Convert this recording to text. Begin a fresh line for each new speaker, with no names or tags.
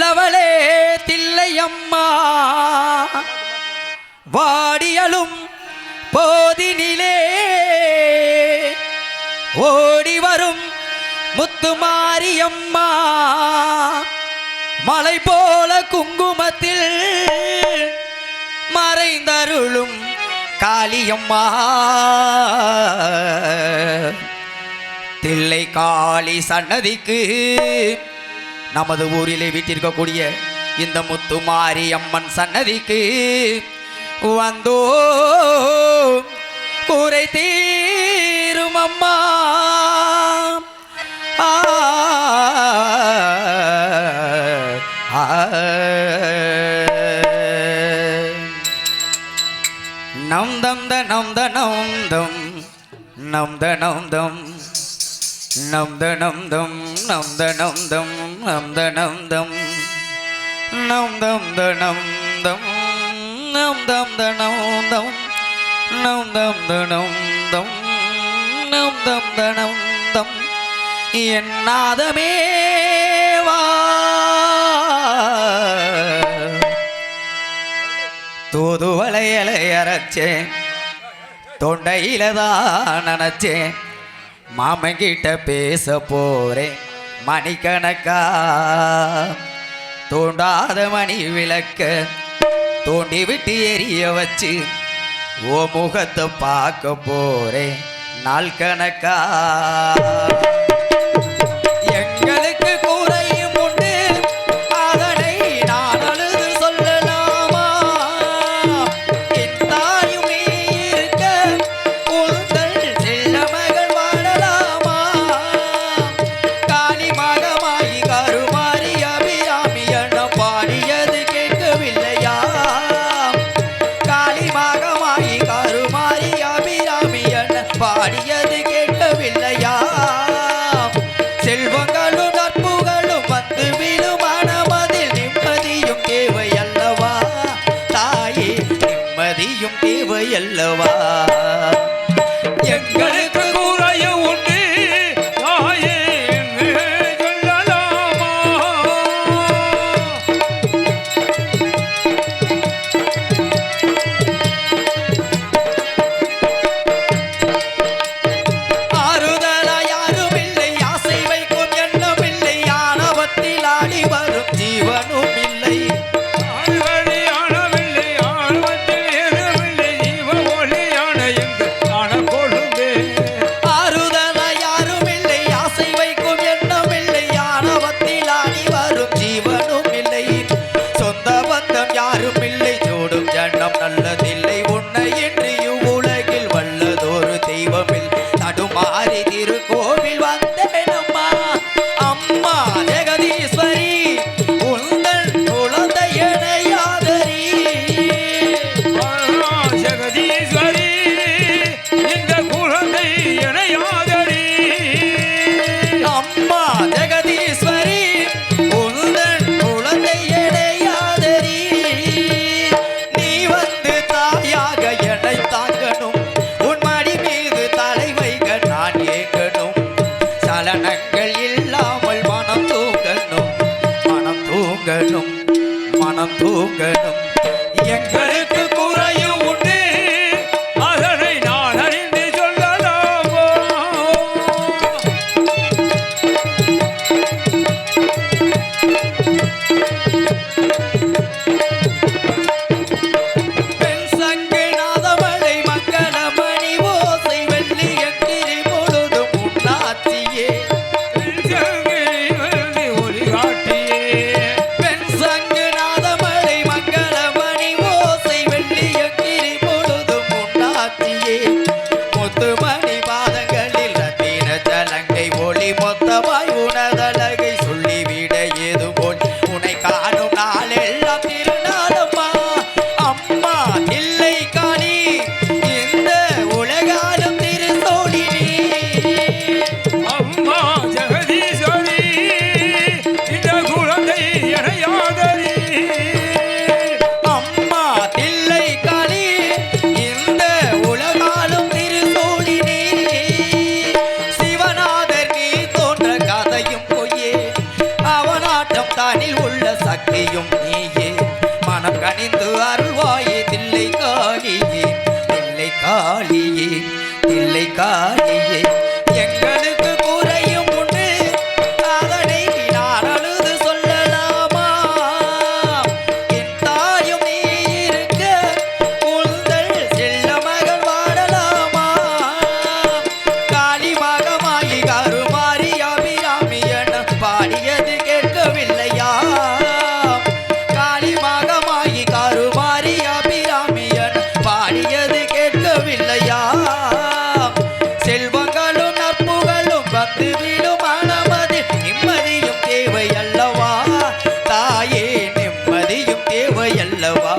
உள்ளவளே தில்லையம்மா. வாடியலும் போதினிலே. ஓடி வரும் முத்துமாரியம்மா. மலை போல குங்குமத்தில் மறைந்தருளும் காளியம்மா. தில்லை காளி சன்னதிக்கு நமது ஊரிலே வீட்டிருக்கக்கூடிய இந்த முத்துமாரி அம்மன் சன்னதிக்கு வந்தோ. குறை தீரும் அம்மா. ஆ, நம் தம் த நம் த நம் தம். நம் த நம் தம். நம் த நம் தம். நம் த நம் தம். நம் த நம் தம் நம் தம் த நம் தம் நம் தம் நம் தம் நம் தம் நம் தம் நம் தம் த தம் என் நாதமேவா வா அரைச்சேன் தொண்டையில தான் நினச்சேன் மாமங்கிட்ட பேச போறேன். மணிக்கணக்கா. தூண்டாத மணி விளக்க தூண்டி விட்டு எரிய வச்சு ஓ முகத்தை பார்க்க போறேன் நாள் கணக்கா. பாடியது கேட்கவில்லையா? செல்வங்களும் நட்புகளும் வந்து விழும் மனமதில் நிம்மதியும் தேவை அல்லவா தாயே நிம்மதியும் தேவை அல்லவா
தூங்கணும் மனம்
தூங்கணும். எங்களை அல்லவா?